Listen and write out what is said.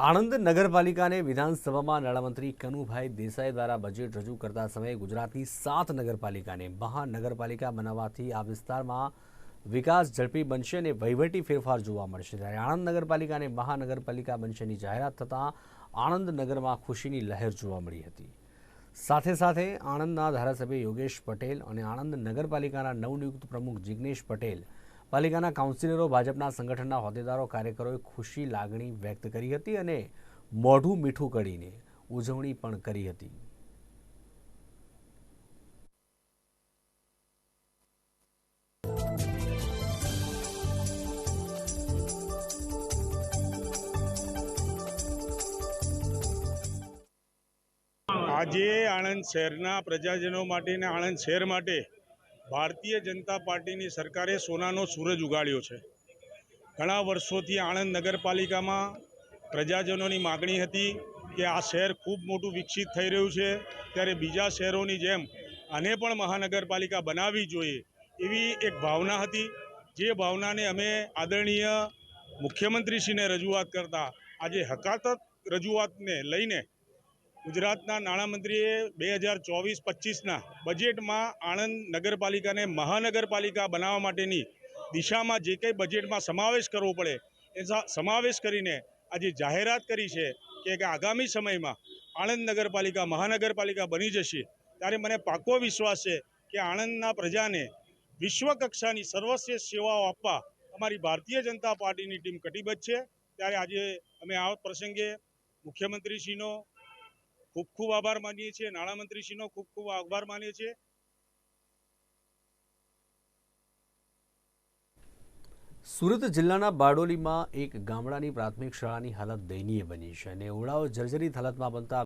આણંદ નગરપાલિકાને વિધાનસભામાં નાણામંત્રી કનુભાઈ દેસાઈ દ્વારા બજેટ રજૂ કરતા સમયે ગુજરાતની સાત નગરપાલિકાને મહાનગરપાલિકા બનાવવાથી આ વિસ્તારમાં વિકાસ ઝડપી બનશે અને વહીવટી ફેરફાર જોવા મળશે. ત્યારે આણંદ નગરપાલિકાને મહાનગરપાલિકા બનશેની જાહેરાત થતાં આણંદ નગરમાં ખુશીની લહેર જોવા મળી હતી. સાથે સાથે આણંદના ધારાસભ્ય યોગેશ પટેલ અને આણંદ નગરપાલિકાના નવનિયુક્ત પ્રમુખ જિગ્નેશ પટેલ પાલિકાના કાઉન્સિલરો, ભાજપના સંગઠનના હોદ્દેદારો, કાર્યકરોએ ખુશી લાગણી વ્યક્ત કરી હતી અને મોઢું મીઠું કરીને ઉજવણી પણ કરી હતી. આજે આણંદ શહેરના પ્રજાજનો માટે ને આણંદ શહેર માટે ભારતીય જનતા પાર્ટીની સરકારે સોનાનો સૂરજ ઉગાડ્યો છે. ઘણા વર્ષોથી આણંદ નગરપાલિકામાં પ્રજાજનોની માગણી હતી કે આ શહેર ખૂબ મોટું વિકસિત થઈ રહ્યું છે. ત્યારે બીજા શહેરોની જેમ આને પણ મહાનગરપાલિકા બનાવવી જોઈએ એવી એક ભાવના હતી. જે ભાવનાને અમે આદરણીય મુખ્યમંત્રીશ્રીને રજૂઆત કરતા આજે હકાતક રજૂઆતને લઈને ગુજરાતના નાણામંત્રીએ બે હજાર ચોવીસ પચીસના બજેટમાં આણંદ નગરપાલિકાને મહાનગરપાલિકા બનાવવા માટેની દિશામાં જે કંઈ બજેટમાં સમાવેશ કરવો પડે, એ સમાવેશ કરીને આજે જાહેરાત કરી છે કે આગામી સમયમાં આણંદ નગરપાલિકા, મહાનગરપાલિકા બની જશે. ત્યારે મને પાકો વિશ્વાસ છે કે આણંદના પ્રજાને વિશ્વ કક્ષાની સર્વશ્રેષ્ઠ સેવાઓ આપવા અમારી ભારતીય જનતા પાર્ટીની ટીમ કટિબદ્ધ છે. ત્યારે આજે અમે આ પ્રસંગે મુખ્યમંત્રીશ્રીનો ખૂબ ખૂબ આભાર માનીએ છીએ. નાણામંત્રીશ્રીનો ખૂબ ખૂબ આભાર માનીએ છીએ. સુરત જિલ્લાના બારડોલીમાં એક ગામડાની પ્રાથમિક શાળાની હાલત દયનીય બની છે અને ઓળાઓ જર્જરિત હાલતમાં બનતા